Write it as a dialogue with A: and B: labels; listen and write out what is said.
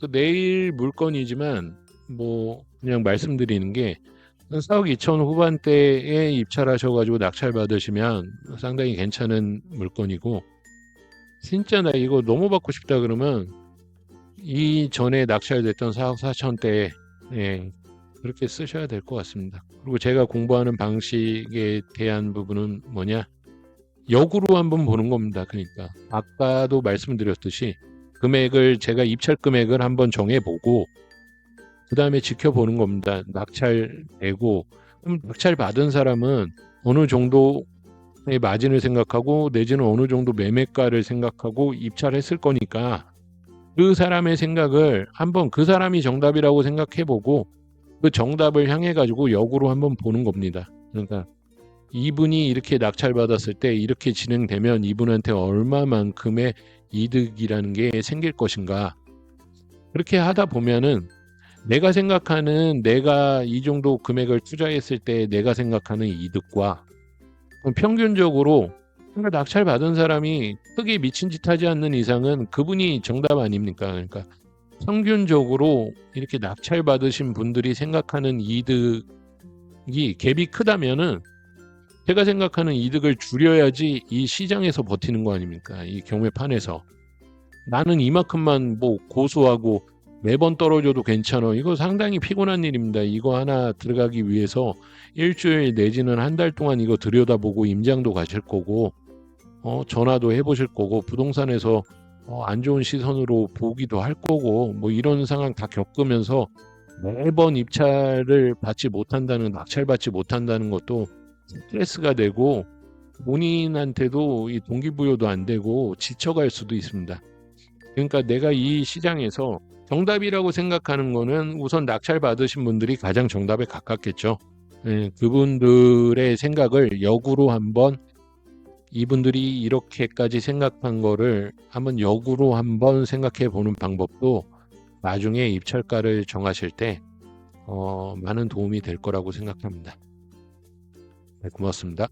A: 그 내일 물건이지만 뭐 그냥 말씀드리는 게 4억 2천 후반대에 입찰하셔가지고 낙찰 받으시면 상당히 괜찮은 물건이고 진짜 나 이거 너무 받고 싶다 그러면 이 전에 낙찰됐던 4억 4천대에 예, 그렇게 쓰셔야 될 것 같습니다. 그리고 제가 공부하는 방식에 대한 부분은 뭐냐 역으로 한번 보는 겁니다. 그러니까 아까도 말씀드렸듯이 금액을 제가 입찰 금액을 한번 정해보고 그 다음에 지켜보는 겁니다. 낙찰 내고 그럼 낙찰 받은 사람은 어느 정도의 마진을 생각하고 내지는 어느 정도 매매가를 생각하고 입찰했을 거니까 그 사람의 생각을 한번 그 사람이 정답이라고 생각해보고 그 정답을 향해 가지고 역으로 한번 보는 겁니다. 그러니까 이분이 이렇게 낙찰 받았을 때 이렇게 진행되면 이분한테 얼마만큼의 이득이라는 게 생길 것인가 그렇게 하다 보면은 내가 생각하는 내가 이 정도 금액을 투자했을 때 내가 생각하는 이득과 평균적으로 낙찰 받은 사람이 크게 미친 짓 하지 않는 이상은 그분이 정답 아닙니까? 그러니까 평균적으로 이렇게 낙찰 받으신 분들이 생각하는 이득이 갭이 크다면은 제가 생각하는 이득을 줄여야지 이 시장에서 버티는 거 아닙니까? 이 경매판에서 나는 이만큼만 뭐 고수하고 매번 떨어져도 괜찮아. 이거 상당히 피곤한 일입니다. 이거 하나 들어가기 위해서 일주일 내지는 한 달 동안 이거 들여다보고 임장도 가실 거고, 어, 전화도 해보실 거고, 부동산에서 어, 안 좋은 시선으로 보기도 할 거고, 뭐 이런 상황 다 겪으면서 매번 입찰을 받지 못한다는, 낙찰받지 못한다는 것도 스트레스가 되고, 본인한테도 이 동기부여도 안 되고 지쳐갈 수도 있습니다. 그러니까 내가 이 시장에서 정답이라고 생각하는 거는 우선 낙찰 받으신 분들이 가장 정답에 가깝겠죠. 예, 그분들의 생각을 역으로 한번 이분들이 이렇게까지 생각한 거를 한번 역으로 한번 생각해 보는 방법도 나중에 입찰가를 정하실 때 어, 많은 도움이 될 거라고 생각합니다. 네, 고맙습니다.